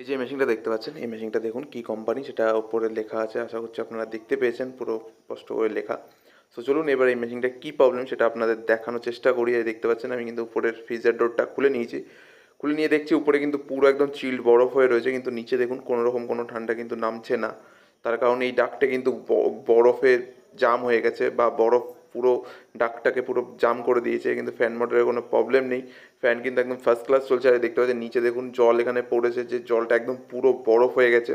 এই যে মেশিনটা দেখতে পাচ্ছেন, এই মেশিনটা দেখুন কি কোম্পানি সেটা উপরে লেখা আছে, আশা করছি আপনারা দেখতে পেয়েছেন, পুরো স্পষ্ট করে লেখা। সো চলুন এবার এই মেশিনটা কী প্রবলেম সেটা আপনাদের দেখানোর চেষ্টা করি। দেখতে পাচ্ছেন, আমি কিন্তু উপরের ফ্রিজের ডোরটা খুলে নিয়েছি। খুলে নিয়ে দেখছি উপরে কিন্তু পুরো একদম চিল্ড বরফ হয়ে রয়েছে, কিন্তু নিচে দেখুন কোনো রকম কোনো ঠান্ডা কিন্তু নামছে না। তার কারণে এই ডাকটা কিন্তু ব- বরফে জাম হয়ে গেছে বা বরফ পুরো ডাকটাকে পুরো জাম করে দিয়েছে, কিন্তু ফ্যান মোটরের কোনো প্রবলেম নেই। ফ্যান কিন্তু একদম ফার্স্ট ক্লাস চলছে, আর দেখতে পাচ্ছেন নিচে দেখুন জল এখানে পড়েছে, যে জলটা একদম পুরো বরফ হয়ে গেছে।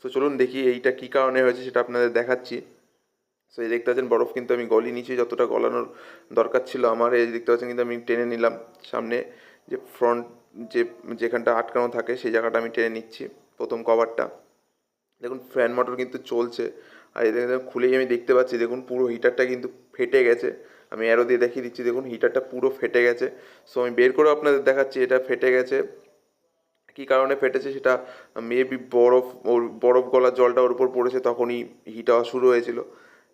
সো চলুন দেখি এইটা কী কারণে হয়েছে সেটা আপনাদের দেখাচ্ছি। সো এই দেখতে পাচ্ছেন বরফ কিন্তু আমি গলি নিচে যতটা গলানোর দরকার ছিল আমার, এই দেখতে পাচ্ছেন কিন্তু আমি টেনে নিলাম সামনে যে ফ্রন্ট যে যেখানটা আটকানো থাকে, সেই জায়গাটা আমি টেনে নিচ্ছি প্রথম কভারটা দেখুন ফ্যান মোটর কিন্তু চলছে। আর এই দেখুন খুলেই আমি দেখতে পাচ্ছি, দেখুন পুরো হিটারটা কিন্তু ফেটে গেছে। আমি অ্যারো দিয়ে দেখিয়ে দিচ্ছি, দেখুন হিটারটা পুরো ফেটে গেছে। সো আমি বের করে আপনাদের দেখাচ্ছি, এটা ফেটে গেছে। কী কারণে ফেটেছে সেটা মেবি বরফ, ওর বরফ গলার জলটা ওর উপর পড়েছে, তখনই হিট হওয়া শুরু হয়েছিল।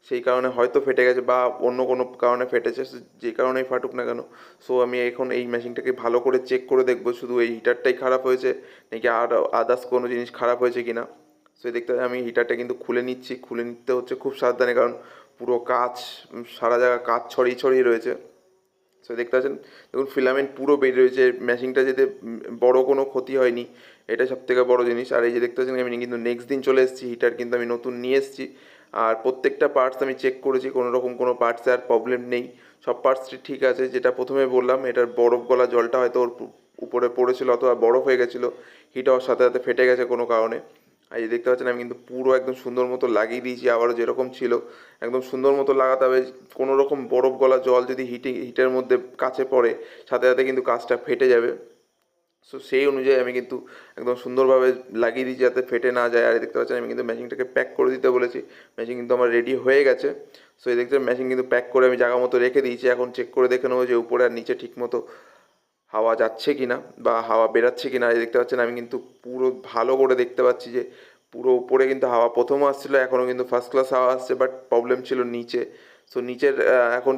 সেই কারণে হয়তো ফেটে গেছে বা অন্য কোনো কারণে ফেটেছে যে কারণেই ফাটুক না কেন। সো আমি এখন এই মেশিনটাকে ভালো করে চেক করে দেখব, শুধু এই হিটারটাই খারাপ হয়েছে, নাকি আর আদার্স কোনো জিনিস খারাপ হয়েছে কি না সো দেখতে দেখতে আমি হিটারটা কিন্তু খুলে নিচ্ছি। খুলে নিতে হচ্ছে খুব সাবধানে কারণ পুরো উম, সারা জায়গা কাচ ছড়িয়ে ছড়িয়ে রয়েছে। সো দেখতে পাচ্ছেন? দেখুন ফিলামেন্ট পুরো বেরিয়ে রয়েছে। মেশিনটা যেতে বড় কোনো ক্ষতি হয়নি। এটা সব থেকে বড় জিনিস। আর এই যে দেখতে পাচ্ছেন আমি কিন্তু নেক্সট দিন চলে এসেছি। হিটার কিন্তু আমি নতুন নিয়ে এসেছি। আর প্রত্যেকটা পার্টস আমি চেক করেছি। কোনো রকম কোনো পার্টসে আর প্রবলেম নেই। সব পার্টসটি ঠিক আছে। যেটা প্রথমে বললাম এটার বরফ গলা জলটা হয়তো ওর উপরে পড়েছিল অথবা বরফ হয়ে গেছিল। হিট হওয়ার সাথে সাথে ফেটে গেছে কোনো কারণে। আর এই দেখতে পাচ্ছেন, আমি কিন্তু পুরো একদম সুন্দর মতো লাগিয়ে দিয়েছি, আবারও যেরকম ছিল, একদম সুন্দর মতো লাগাতে হবে। কোনো রকম বরফ গলা জল যদি হিটে হিটের মধ্যে কাছে পড়ে, সাথে সাথে কিন্তু কাজটা ফেটে যাবে। সো সেই অনুযায়ী আমি কিন্তু একদম সুন্দরভাবে লাগিয়ে দিয়েছি যাতে ফেটে না যায়। আর দেখতে পাচ্ছেন, আমি কিন্তু মেশিনটাকে প্যাক করে দিতে বলেছি। মেশিন কিন্তু আমার রেডি হয়ে গেছে। সো এই দেখতে মেশিন কিন্তু প্যাক করে আমি জায়গা মতো রেখে দিয়েছি। এখন চেক করে দেখে নেব যে উপরে আর নিচে ঠিক মতো হাওয়া যাচ্ছে কি না বা হাওয়া বেরাচ্ছে কি না দেখতে পাচ্ছেন, আমি কিন্তু পুরো ভালো করে দেখতে পাচ্ছি যে পুরো উপরে কিন্তু হাওয়া প্রথম আসছিল, এখনও কিন্তু ফার্স্ট ক্লাস হাওয়া আসছে বাট প্রবলেম ছিল নিচে। সো নিচের এখন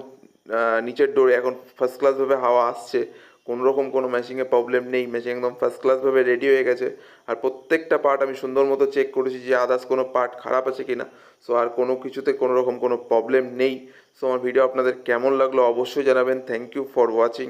নিচের ডোরে এখন ফার্স্ট ক্লাসভাবে হাওয়া আসছে কোনো রকম কোনো মেশিনে প্রবলেম নেই মেশিন একদম ফার্স্ট ক্লাসভাবে রেডি হয়ে গেছে। আর প্রত্যেকটা পার্ট আমি সুন্দর মতো চেক করেছি যে আদার্স কোনো পার্ট খারাপ আছে কি না সো আর কোনো কিছুতে কোনো রকম কোনো প্রবলেম নেই। সো আমার ভিডিও আপনাদের কেমন লাগল অবশ্যই জানাবেন। Thank you for watching